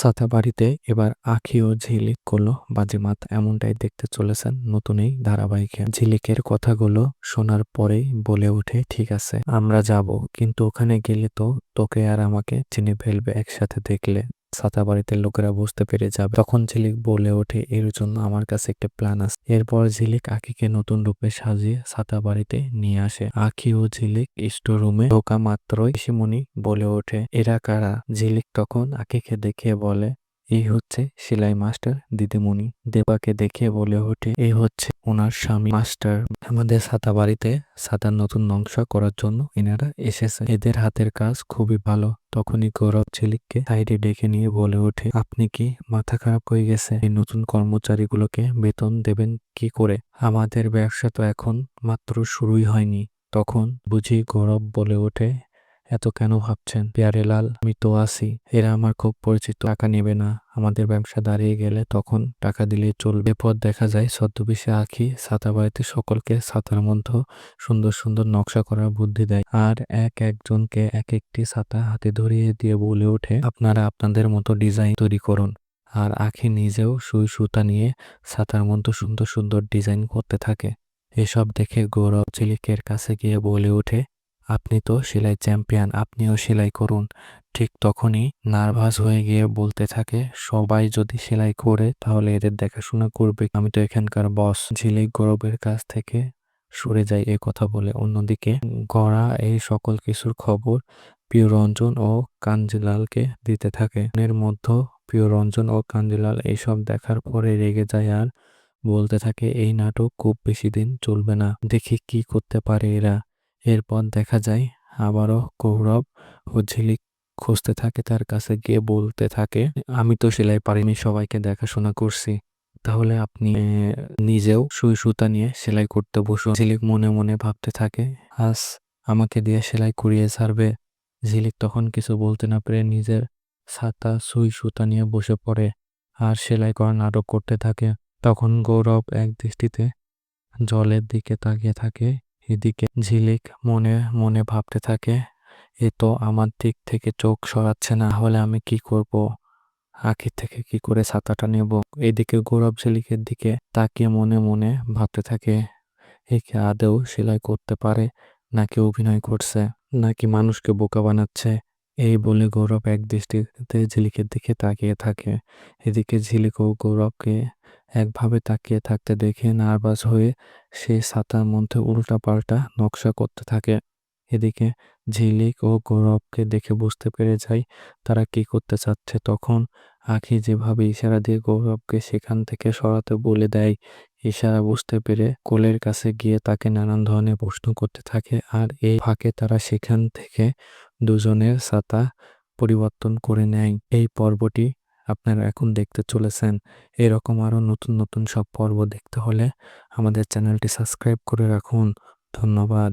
সাথা বাড়িতে এবার আখি ও ঝিলিক করল। বাজিমাত এমনটাই দেখতে চলেছেন নতুন এই ধারাবাহিকে। ঝিলিকের কথাগুলো শোনার পরেই বলে ওঠে, ঠিক আছে, আমরা যাব। কিন্তু ওখানে গেলে তো তোকে আর আমাকে চিনে ফেলবে একসাথে দেখলে। সাথা বাড়িতে লোকেরা বুঝতে পেরে যাবে। তখন ঝিলিক বলে ওঠে, এর জন্য আমার কাছে একটা প্ল্যান আছে। এরপর ঝিলিক আখিকে নতুন রূপে সাজিয়ে ছাতা বাড়িতে নিয়ে আসে। আখি ও ঝিলিক স্টোর রুমে ঢোকা মাত্রই শিমুনি বলে ওঠে, এরা কারা? ঝিলিক তখন আখিকে দেখে বলে এই হচ্ছে সেলাই মাস্টার দিদিমণি দেবাকে দেখে বলে ওঠে, এই হচ্ছে ওনার স্বামী মাস্টার। আমাদের সাদা বাড়িতে সাদার নতুন নকশা করার জন্য এনারা এসেছে। এদের হাতের কাজ খুবই ভালো। তখনই গৌরব ঝিলিককে সাইডে ডেকে নিয়ে বলে ওঠে, আপনি কি মাথা খারাপ হয়ে গেছে? এই নতুন কর্মচারীগুলোকে বেতন দেবেন কি করে? আমাদের ব্যবসা তো এখন মাত্র শুরুই হয়নি। তখন বুঝি গৌরব বলে ওঠে এত কেন ভাবছেন? পেয়ারে লাল, আমি তো আছি। এরা আমার খুব পরিচিত। টাকা নেবে না। আমাদের ব্যবসা দাঁড়িয়ে গেলে তখন টাকা দিলে চলবে। পর দেখা যায়, ছদ্মবেশে আঁকি ছাতা বাড়িতে সকলকে ছাতার মধ্যে সুন্দর সুন্দর নকশা করার বুদ্ধি দেয়। আর এক একজনকে এক একটি ছাতা হাতে ধরিয়ে দিয়ে বলে ওঠে, আপনারা আপনাদের মতো ডিজাইন তৈরি করুন। আর আখি নিজেও সুই সুতা নিয়ে ছাতার মধ্যে সুন্দর সুন্দর ডিজাইন করতে থাকে। এসব দেখে গৌরব ঝিলিকের কাছে গিয়ে বলে ওঠে আপনি তো সেলাই চ্যাম্পিয়ন, আপনিও সেলাই করুন। ঠিক তখনই নার্ভাস হয়ে গিয়ে বলতে থাকে, সবাই যদি সেলাই করে তাহলে এদের দেখাশোনা করবে। আমি তো এখানকার বস, ঝিলিক গৌরবের কাছ থেকে সরে যায় এ কথা বলে। অন্যদিকে গড়া এই সকল কিছুর খবর প্রিয় রঞ্জন ও কাঞ্জিলালকে দিতে থাকে। এর মধ্যে প্রিয় রঞ্জন ও কাঞ্জিলাল এইসব দেখার পরে রেগে যায় আর বলতে থাকে, এই নাটক খুব বেশি দিন চলবে না। দেখি কি করতে পারে এরা। এরপর দেখা যায় আবারও কৌরব ও ঝিলিক খুঁজতে থাকে, তার কাছে গিয়ে বলতে থাকে, আমি তো সেলাই পারিনি, সবাইকে দেখাশোনা করছি। তাহলে আপনি নিজেও সুই সুতা নিয়ে সেলাই করতে বসুন ঝিলিক মনে মনে ভাবতে থাকে আজ আমাকে দিয়ে সেলাই করিয়ে ছাড়বে। ঝিলিক তখন কিছু বলতে না পেরে নিজের ছাতা সুই সুতা নিয়ে বসে পড়ে আর সেলাই করা নাটক করতে থাকে। তখন গৌরব এক দৃষ্টিতে জলের দিকে তাকিয়ে থাকে এদিকে ঝিলিক মনে মনে ভাবতে থাকে, এ তো আমার দিক থেকে চোখ সরাচ্ছে না হলে আমি কি করব? আখির থেকে কি করে ছাতাটা নেব? এদিকে গৌরব ঝিলিকের দিকে তাকিয়ে মনে মনে ভাবতে থাকে একে আদেও সেলাই করতে পারে? নাকি অভিনয় করছে? নাকি মানুষকে বোকা বানাচ্ছে? এই বলে গৌরব এক দৃষ্টিতে ঝিলিকের দিকে তাকিয়ে থাকে। এদিকে ঝিলিক ও গৌরবকে একভাবে তাকিয়ে থাকতে দেখে নার্ভাস হয়ে সে ছাতার মধ্যে উল্টাপাল্টা নকশা করতে থাকে। এদিকে ঝিলিক ও গৌরবকে দেখে বুঝতে পেরে যায় তারা কি করতে চাচ্ছে। তখন আখি যেভাবে ইশারা দিয়ে গৌরবকে সেখান থেকে সরাতে বলে দেয়, ইশারা বুঝতে পেরে কোলের কাছে গিয়ে তাকে নানান ধরনের প্রশ্ন করতে থাকে। আর এই ফাঁকে তারা সেখান থেকে দুজনের ছাতা পরিবর্তন করে নেয়। এই পর্বটি আপনারা এখন দেখতে চলেছেন এরকম আরও নতুন নতুন সব পর্ব দেখতে হলে আমাদের চ্যানেলটি সাবস্ক্রাইব করে রাখুন। ধন্যবাদ।